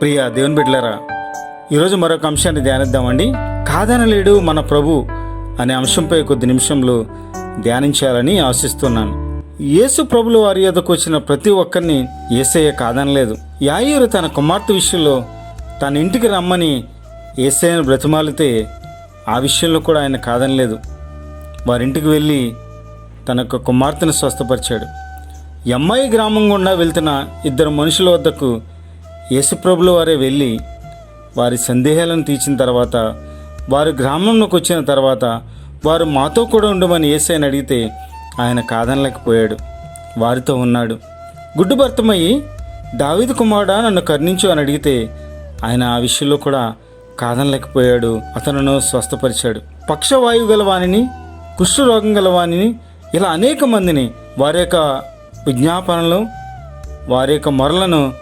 ప్రియ దేవుని బిడ్డలారా ఈరోజు మరొక అంశాన్ని ధ్యానిద్దామండి. కాదనలేడు మన ప్రభు అనే అంశంపై కొద్ది నిమిషంలో ధ్యానించాలని ఆశిస్తున్నాను. యేసు ప్రభులు వారి యొద్దకు వచ్చిన ప్రతి ఒక్కరిని ఏసయ్య కాదనలేదు. యాయూరు తన కుమార్తె విషయంలో తన ఇంటికి రమ్మని ఏసయ్యను బ్రతిమాలితే ఆ విషయంలో కూడా ఆయన కాదనలేదు. వారింటికి వెళ్ళి తన యొక్క కుమార్తెను స్వస్థపరిచాడు. ఎమ్మాయి గ్రామం గుండా వెళ్తున్న ఇద్దరు మనుషుల వద్దకు యేసుప్రభుల వారే వెళ్ళి వారి సందేహాలను తీర్చిన తర్వాత వారు గ్రామంలోకి వచ్చిన తర్వాత వారు మాతో కూడా ఉండమని ఏసైని అడిగితే ఆయన కాదనలేకపోయాడు వారితో ఉన్నాడు. గుడ్డు భర్తమయ్యి దావీదు కుమారుడా నన్ను కర్ణించు అని అడిగితే ఆయన ఆ విషయంలో కూడా కాదనలేకపోయాడు అతనును స్వస్థపరిచాడు. పక్షవాయువు గలవానిని కుష్ఠరోగం గలవానిని ఇలా అనేక మందిని వారి యొక్క విజ్ఞాపనలు వారి యొక్క మొరలను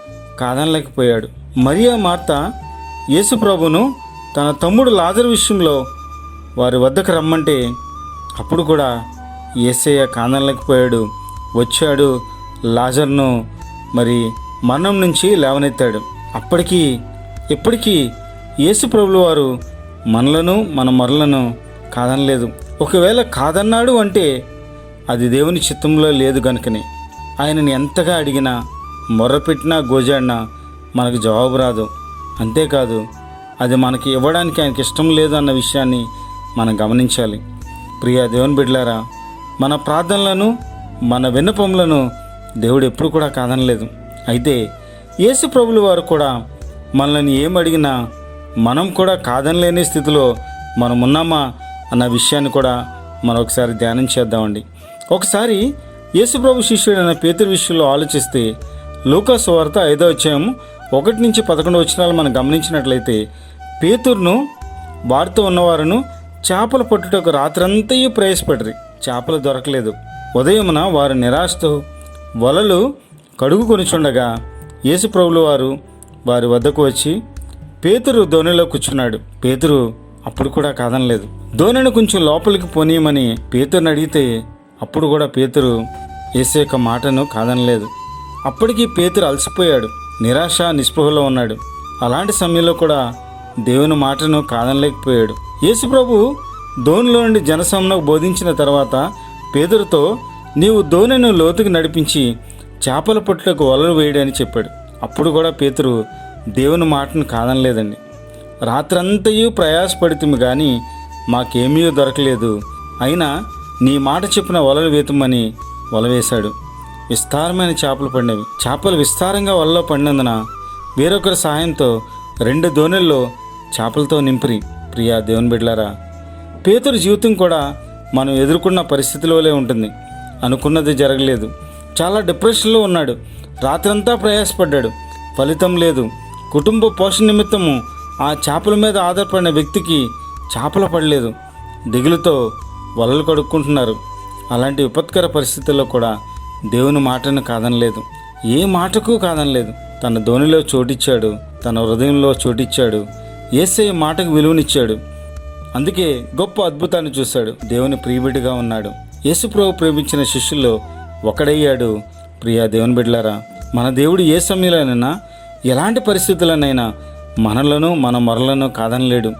కాదనలేకపోయాడు. మరియా మార్త యేసు ప్రభును తన తమ్ముడు లాజర్ విషయంలో వారి వద్దకు రమ్మంటే అప్పుడు కూడా ఏసయ్య కాదనలేకపోయాడు. వచ్చాడు లాజర్ను మరి మరణం నుంచి లేవనెత్తాడు. అప్పటికీ ఇప్పటికీ యేసు ప్రభులు వారు మనలను మన మరలను కాదనలేదు. ఒకవేళ కాదన్నాడు అంటే అది దేవుని చిత్తంలో లేదు కనుకనే ఆయనని ఎంతగా అడిగినా మొర్రపెట్టినా గోజాడినా మనకు జవాబు రాదు. అంతేకాదు అది మనకి ఇవ్వడానికి ఆయనకి ఇష్టం లేదు అన్న విషయాన్ని మనం గమనించాలి. ప్రియా దేవుని బిడ్డలారా మన ప్రార్థనలను మన విన్నపములను దేవుడు ఎప్పుడు కూడా కాదనలేదు. అయితే యేసు ప్రభులు వారు కూడా మనల్ని ఏం అడిగినా మనం కూడా కాదనలేని స్థితిలో మనం ఉన్నామా అన్న విషయాన్ని కూడా మనం ఒకసారి ధ్యానం చేద్దామండి. ఒకసారి యేసుప్రభు శిష్యుడైన పేతురు విషయంలో ఆలోచిస్తే లూకాసు వార్త ఐదో అధ్యాయం ఒకటి నుంచి పదకొండు వచనాలు మనం గమనించినట్లయితే పేతురును వారితో ఉన్నవారును చేపలు పట్టుటకు రాత్రంతయు ప్రయాసపడరు. చేపలు దొరకలేదు. ఉదయమున వారు నిరాశతో వలలు కడుగు కొనుచుండగా యేసుప్రభులు వారు వారి వద్దకు వచ్చి పేతురు ధోనిలో కూర్చున్నాడు. పేతురు అప్పుడు కూడా కాదనలేదు. ధోనిని కొంచెం లోపలికి పోనీయమని పేతురుని అడిగితే అప్పుడు కూడా పేతురు యేసు యొక్క మాటను కాదనలేదు. అప్పటికి పేతురు అలసిపోయాడు. నిరాశ నిస్పృహలో ఉన్నాడు. అలాంటి సమయంలో కూడా దేవుని మాటను కాదనలేకపోయాడు. యేసుప్రభు ధోనిలో నుండి జనసమనకు బోధించిన తర్వాత పేదరుతో నీవు ధోనిను లోతుకి నడిపించి చేపల పొట్టులకు వలలు వేయడని చెప్పాడు. అప్పుడు కూడా పేతురు దేవుని మాటను కాదనలేదండి. రాత్రంతయు ప్రయాసపడితిమి కానీ మాకేమీ దొరకలేదు. అయినా నీ మాట చెప్పిన వలలు వేతుమని వల వేశాడు విస్తారమైన చేపలు పడినవి చేపలు విస్తారంగా వలలో పడినందున వేరొకరి సహాయంతో రెండు దోణుల్లో చేపలతో నింపిరి. ప్రియా దేవుని బిడ్లారా పేతురు జీవితం కూడా మనం ఎదుర్కొన్న పరిస్థితిలోనే ఉంటుంది. అనుకున్నది జరగలేదు. చాలా డిప్రెషన్లో ఉన్నాడు. రాత్రంతా ప్రయాసపడ్డాడు. ఫలితం లేదు. కుటుంబ పోషణ నిమిత్తము ఆ చేపల మీద ఆధారపడిన వ్యక్తికి చేపలు పడలేదు. దిగులుతో వలలు కడుక్కుంటున్నారు. అలాంటి విపత్కర పరిస్థితుల్లో కూడా దేవుని మాటను కాదనలేదు. ఏ మాటకు కాదనలేదు. తన ధోనిలో చోటిచ్చాడు తన హృదయంలో చోటిచ్చాడు. ఏసే మాటకు విలువనిచ్చాడు. అందుకే గొప్ప అద్భుతాన్ని చూశాడు. దేవుని ప్రియబిడ్డగా ఉన్నాడు. యేసుప్రభు ప్రేమించిన శిష్యుల్లో ఒకడయ్యాడు. ప్రియా దేవుని బిడ్డలారా మన దేవుడు ఏ సమయంలోనైనా ఎలాంటి పరిస్థితులనైనా మనలను మన మొరలను కాదనలేడు.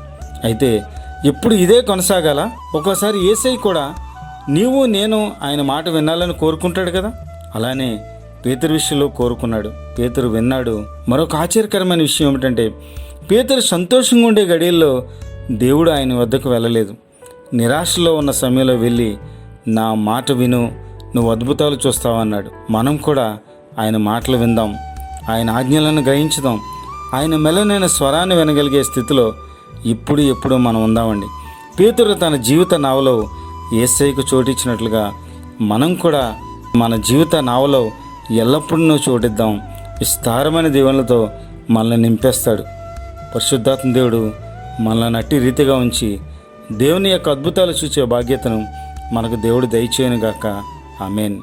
అయితే ఎప్పుడు ఇదే కొనసాగాల? ఒక్కోసారి ఏసై కూడా నీవు నేను ఆయన మాట వినాలని కోరుకుంటాడు కదా? అలానే పేతురు విషయంలో కోరుకున్నాడు. పేతురు విన్నాడు. మరొక ఆశ్చర్యకరమైన విషయం ఏమిటంటే పేతురు సంతోషంగా ఉండే గడియల్లో దేవుడు ఆయన వద్దకు వెళ్ళలేదు. నిరాశలో ఉన్న సమయంలో వెళ్ళి నా మాట విను నువ్వు అద్భుతాలు చూస్తావన్నాడు మనం కూడా ఆయన మాటలు విందాం. ఆయన ఆజ్ఞలను గ్రహించుదాం. ఆయన మెలనైన స్వరాన్ని వినగలిగే స్థితిలో ఇప్పుడు ఎప్పుడు మనం ఉందామండి. పేతురు తన జీవిత నావలో ఏసైకు చోటిచ్చినట్లుగా మనం కూడా మన జీవిత నావలో ఎల్లప్పుడూ చోటిద్దాం. విస్తారమైన దీవెనలతో మనల్ని నింపేస్తాడు. పరిశుద్ధాత్మ దేవుడు మనల్ని అట్టి రీతిగా ఉంచి దేవుని యొక్క అద్భుతాలు చూసే బాధ్యతను మనకు దేవుడు దయచేయనుగాక. ఆమెన్.